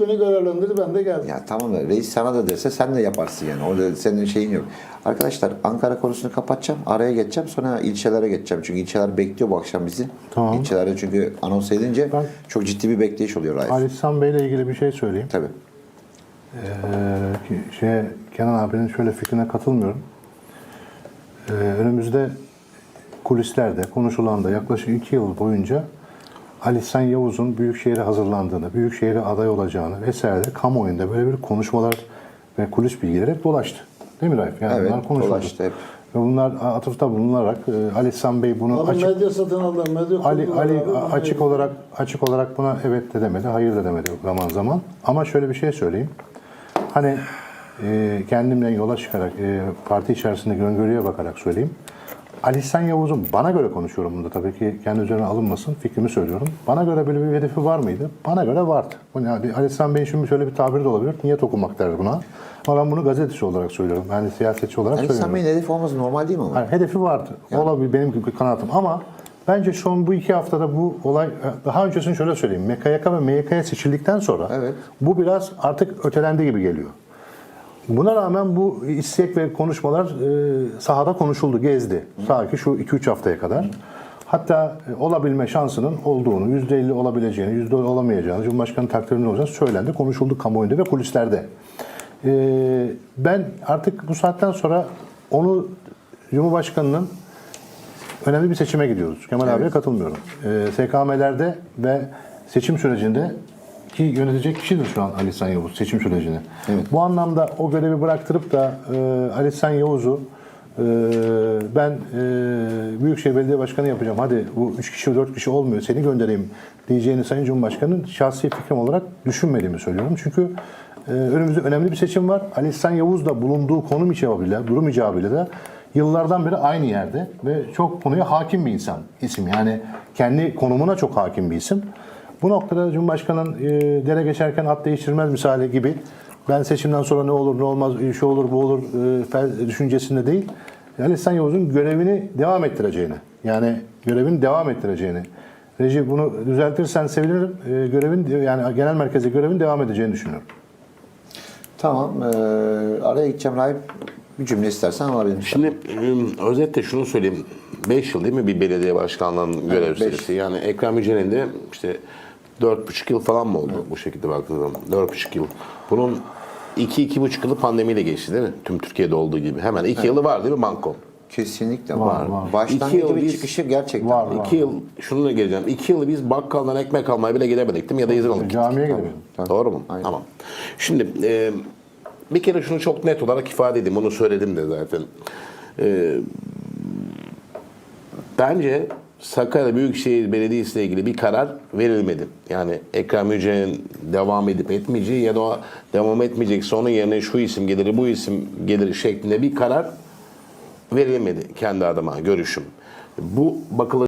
beni görevlendirdi ben de geldim. Ya tamam da reis sana da derse sen de yaparsın yani. Orada senin şeyin yok. Arkadaşlar Ankara konusunu kapatacağım. Araya geçeceğim. Sonra ilçelere geçeceğim. Çünkü ilçeler bekliyor bu akşam bizi. Tamam. İlçelerde çünkü anons edince Ben- çok ciddi bir bekleyiş oluyor Raif. Ali İhsan Bey ile ilgili bir şey söyleyeyim. Tabii. Ee, ki- şey, Kenan abinin şöyle fikrine katılmıyorum. Ee, önümüzde kulislerde konuşulan da yaklaşık iki yıl boyunca Ali İhsan Yavuz'un Büyükşehir'e hazırlandığını, Büyükşehir'e aday olacağını vesaire kamuoyunda böyle bir konuşmalar ve kulis bilgileri hep dolaştı. Değil mi Raif? Yani Evet, bunlar konuşuldu. dolaştı hep. Ve bunlar atıfta bulunarak e, Ali İhsan Bey bunu Abi açık medya satın aldı, medya Ali Ali abi, açık dedi. olarak açık olarak buna evet de demedi, hayır da demedi zaman zaman. Ama şöyle bir şey söyleyeyim. Hani e, kendimden yola çıkarak e, parti içerisindeki öngörüye bakarak söyleyeyim. Ali İhsan Yavuz'un bana göre konuşuyorum bunda tabii ki kendi üzerine alınmasın fikrimi söylüyorum. Bana göre böyle bir hedefi var mıydı? Bana göre vardı. Abi? Ali İhsan Bey'in şimdi şöyle bir tabiri de olabilir. Niyet okumak der buna. Ama ben bunu gazeteci olarak söylüyorum. Yani siyasetçi olarak Ali söylüyorum. İhsan Bey'in hedefi olması normal değil mi? Yani hedefi vardı. Olabilir benim kanaatim ama bence son bu iki haftada bu olay daha öncesini şöyle söyleyeyim. MKYK ve MYK'ya seçildikten sonra Evet. bu biraz artık ötelendi gibi geliyor. Buna rağmen bu istek ve konuşmalar e, sahada konuşuldu, gezdi. Sanki şu 2-3 haftaya kadar. Hatta e, olabilme şansının olduğunu, %50 olabileceğini, %10 olamayacağını, Cumhurbaşkanı takdirinin olacağını söylendi, konuşuldu kamuoyunda ve kulislerde. E, ben artık bu saatten sonra onu Cumhurbaşkanı'nın önemli bir seçime gidiyoruz. Kemal abiye katılmıyorum. Ee, SKM'lerde ve seçim sürecinde ki yönetecek kişidir şu an Ali İhsan Yavuz seçim sürecini. Bu anlamda o görevi bıraktırıp da e, Ali İhsan Yavuz'u e, ben e, Büyükşehir Belediye Başkanı yapacağım. Hadi bu 3 kişi 4 kişi olmuyor seni göndereyim diyeceğini Sayın Cumhurbaşkanı'nın şahsi fikrim olarak düşünmediğimi söylüyorum. Çünkü e, önümüzde önemli bir seçim var. Ali İhsan Yavuz da bulunduğu konum icabıyla, durum icabıyla da yıllardan beri aynı yerde ve çok konuya hakim bir insan isim. Yani kendi konumuna çok hakim bir isim. Bu noktada Cumhurbaşkanı'nın e, dere geçerken at değiştirmez misali gibi ben seçimden sonra ne olur ne olmaz şu olur bu olur e, düşüncesinde değil. Yani İhsan Yavuz'un görevini devam ettireceğini yani görevini devam ettireceğini Reji bunu düzeltirsen sevinirim. E, görevin yani genel merkeze görevin devam edeceğini düşünüyorum. Tamam. eee, araya gideceğim Raif. Bir cümle istersen alabilirim. Şimdi ım, özetle şunu söyleyeyim. 5 yıl değil mi bir belediye başkanlığının görev beş. süresi? Yani Ekrem Yücel'in de işte 4,5 yıl falan mı oldu bu şekilde baktığınız zaman? 4,5 yıl. Bunun 2-2,5 yılı pandemiyle geçti değil mi? Tüm Türkiye'de olduğu gibi. Hemen 2 yılı var değil mi Banko? Kesinlikle Var, var. var. Başlangıcı İki yıl ve çıkışı gerçekten Var, var. var. 2 yıl, şununla geleceğim. 2 yıl biz bakkaldan ekmek almaya bile gidemedik değil mi? Ya da izin alıp. Camiye gidemedim. Doğru mu? Aynen. Tamam. Şimdi e, bir kere şunu çok net olarak ifade edeyim. Onu söyledim de zaten. E, bence Sakarya Büyükşehir Belediyesi ile ilgili bir karar verilmedi. Yani Ekrem Yücel'in devam edip etmeyeceği ya da devam etmeyecekse onun yerine şu isim gelir, bu isim gelir şeklinde bir karar verilmedi kendi adıma görüşüm. Bu bakılacak